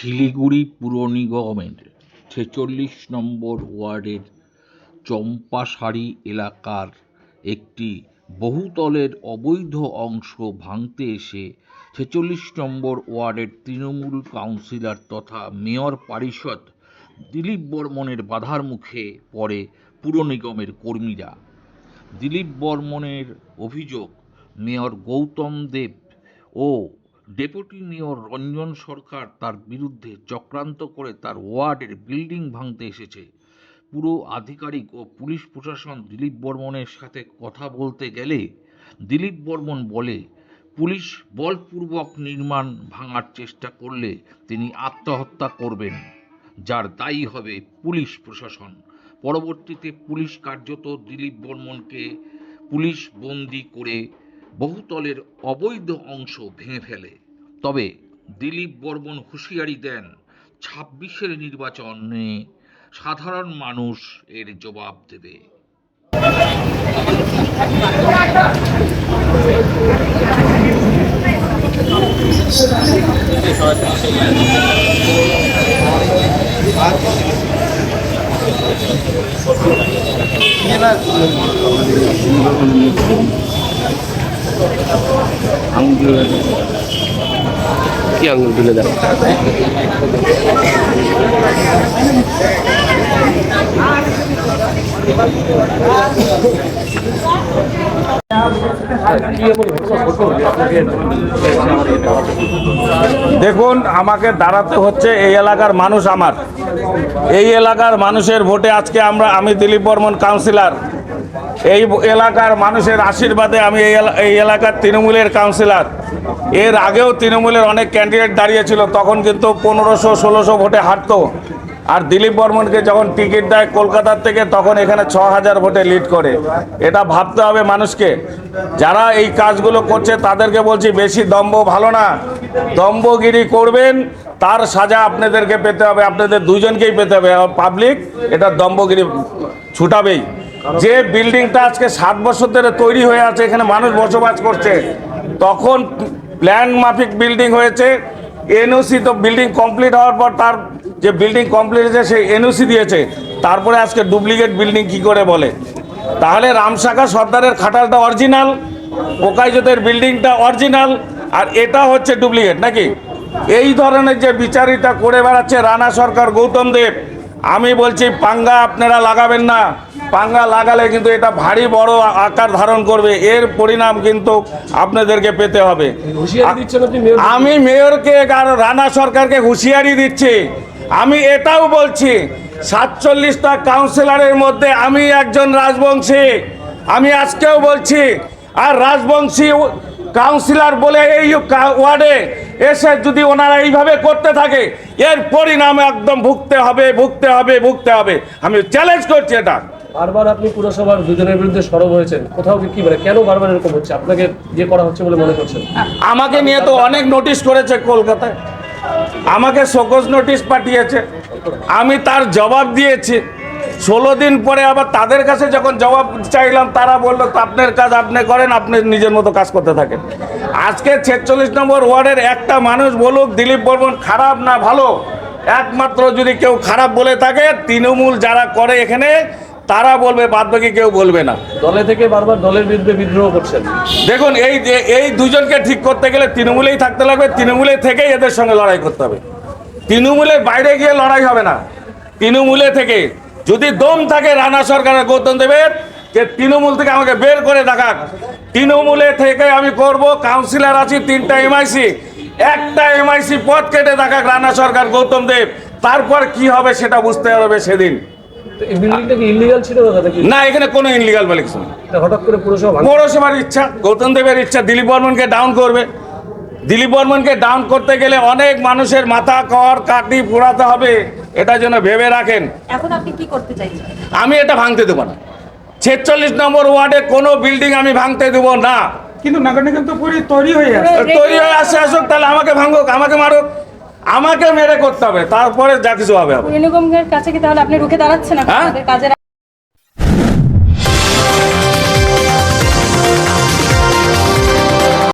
শিলিগুড়ি পুর নিগমের ছেচল্লিশ নম্বর ওয়ার্ডের চম্পাশাড়ি এলাকার একটি বহুতলের অবৈধ অংশ ভাঙতে এসে ছেচল্লিশ নম্বর ওয়ার্ডের তৃণমূল কাউন্সিলর তথা মেয়র পারিষদ দিলীপ বর্মনের বাধার মুখে পড়ে পুর নিগমের কর্মীরা। দিলীপ বর্মনের অভিযোগ, মেয়র গৌতম দেব ও ডেপুটি মেয়র রঞ্জন সরকার তার বিরুদ্ধে চক্রান্ত করে তার ওয়ার্ডের বিল্ডিং ভাঙতে এসেছে। পুরো আধিকারিক ও পুলিশ প্রশাসন দিলীপ বর্মনের সাথে কথা বলতে গেলে দিলীপ বর্মন বলে, পুলিশ বলপূর্বক নির্মাণ ভাঙার চেষ্টা করলে তিনি আত্মহত্যা করবেন, যার দায়ী হবে পুলিশ প্রশাসন। পরবর্তীতে পুলিশ কার্যত দিলীপ বর্মনকে পুলিশ বন্দি করে বহুতলের অবৈধ অংশ ভেঙে ফেলে। তবে দিলীপ বর্মন হুঁশিয়ারি দেন, ছাব্বিশের নির্বাচনে সাধারণ মানুষ এর জবাব দেবে। কি আঙুল তুলে দেন দেখুন, আমাকে দাঁড়াতে হচ্ছে এই এলাকার মানুষ আমার। এই এলাকার মানুষের ভোটে আজকে আমরা, আমি দিলীপ বর্মন কাউন্সিলর। এই এলাকার মানুষের আশীর্বাদে আমি এই এলা- এই এলাকার তৃণমূলের কাউন্সিলর। এর আগেও তৃণমূলের অনেক ক্যান্ডিডেট দাঁড়িয়েছিল, তখন কিন্তু পনেরোশো, ষোলোশো ভোটে হারতো। আর দিলীপ বর্মনকে যখন টিকিট দেয় কলকাতার থেকে, তখন এখানে ছ হাজার ভোটে লিড করে। এটা ভাবতে হবে মানুষকে। যারা এই কাজগুলো করছে, তাদেরকে বলছি, বেশি দম্ভ ভালো না। দম্ভগিরি করবেন, তার সাজা আপনাদেরকে পেতে হবে। আপনাদের দুজনকেই পেতে হবে। পাবলিক এটা দম্ভগিরি ছুটাবেই। যে বিল্ডিংটা আজকে সাত বছর ধরে তৈরি হয়ে আছে, এখানে মানুষ বসবাস করছে, তখন প্ল্যান মাফিক বিল্ডিং হয়েছে। এনওসি তো বিল্ডিং কমপ্লিট হওয়ার পর তার যে বিল্ডিং কমপ্লিট হয়েছে সেই এনওসি দিয়েছে। তারপরে আজকে ডুপ্লিকেট বিল্ডিং কি করে বলে? তাহলে রামশাখা সর্দারের খাটালটা অরিজিনাল পোকাইজোতের বিল্ডিংটা অরিজিনাল আর এটা হচ্ছে ডুপ্লিকেট নাকি? এই ধরনের যে বিচারিতা করে বেড়াচ্ছে রানা সরকার গৌতম দেব আমি বলছি পাঙ্গা আপনারা লাগাবেন না। পাঙ্গা লাগালে কিন্তু এটা ভারী বড় আকার ধারণ করবে এর পরিণাম কিন্তু আপনাদেরকে পেতে হবে। আমি মেয়রকে রানা সরকারকে হুঁশিয়ারি দিচ্ছি। আমি এটাও বলছি সাতচল্লিশটা কাউন্সিলরের মধ্যে আমি একজন রাজবংশী। আমি আজকেও বলছি আর রাজবংশী কাউন্সিলর বলে এই ওয়ার্ডে এসে যদি ওনারা এইভাবে করতে থাকে এর পরিণাম একদম ভুগতে হবে ভুগতে হবে ভুগতে হবে। আমি চ্যালেঞ্জ করছি এটা। বারবার আপনি পুরসভার দুজনের বিরুদ্ধে সরব হয়েছেন। কোথাও কি কি মানে কেন বারবার এরকম হচ্ছে? আপনাকে ইয়ে করা হচ্ছে বলে মনে করছেন? আমাকে নিয়ে তো অনেক নোটিশ করেছে কলকাতায়। আমাকে শোকজ নোটিশ পাঠিয়েছে। আমি তার জবাব দিয়েছি। ষোলো দিন পরে আবার তাদের কাছে যখন জবাব চাইলাম, তারা বলল, "তো আপনার কাজ আপনি করেন, আপনি নিজের মতো কাজ করতে থাকেন। আজকে ছেচল্লিশ নম্বর ওয়ার্ডের একটা মানুষ বলুক, দিলীপ বর্মন, খারাপ না ভালো? একমাত্র যদি কেউ খারাপ বলে থাকে, তৃণমূল যারা করে এখানে তারা বলবে বাদ বাকি কেউ বলবে না। দলে থেকে বারবার দলের বিরুদ্ধে বিদ্রোহ করছেন। দেখুন এই যে এই দুজনকে ঠিক করতে গেলে তৃণমূলেই থাকতে লাগবে তৃণমূলে থেকেই এদের সঙ্গে লড়াই করতে হবে। তৃণমূলের বাইরে গিয়ে লড়াই হবে না। তৃণমূলে থেকে যদি দম থাকে রানা সরকারের গৌতম দেবের যে তৃণমূল থেকে আমাকে বের করে দেখাক। তৃণমূলে থেকে আমি করব কাউন্সিলর আছি তিনটা এমআইসি একটা এমআইসি পথ কেটে দেখাক রানা সরকার গৌতম দেব। তারপর কি হবে সেটা বুঝতে হবে সেদিন। এই বিল্ডিংটা কি ইলিগাল ছিল না এখানে কোনো হঠাৎ করে পুরসভা পৌরসভার ইচ্ছা গৌতম দেবের ইচ্ছা দিলীপ বর্মনকে ডাউন করবে। দিলীপ বর্মনকে ডাউন করতে গেলে অনেক মানুষের মাথা কর কাটি পোড়াতে হবে এটা যেন ভেবে রাখেন। এখন আপনি কি করতে চাইছেন? আমি এটা ভাঙতে দেবো না। ছেচল্লিশ নম্বর ওয়ার্ডে কোনো বিল্ডিং আমি ভাঙতে দেবো না। কিন্তু নগর নিগম তো পুরো তৈরি হয়ে তৈরি হয়ে আসে আসুক তাহলে আমাকে ভাঙুক আমাকে মারুক। আমাকে মেরে করতে হবে তারপরে যা কিছু হবে পুর কাছে কি তাহলে আপনি রুখে দাঁড়াচ্ছেন না কাজের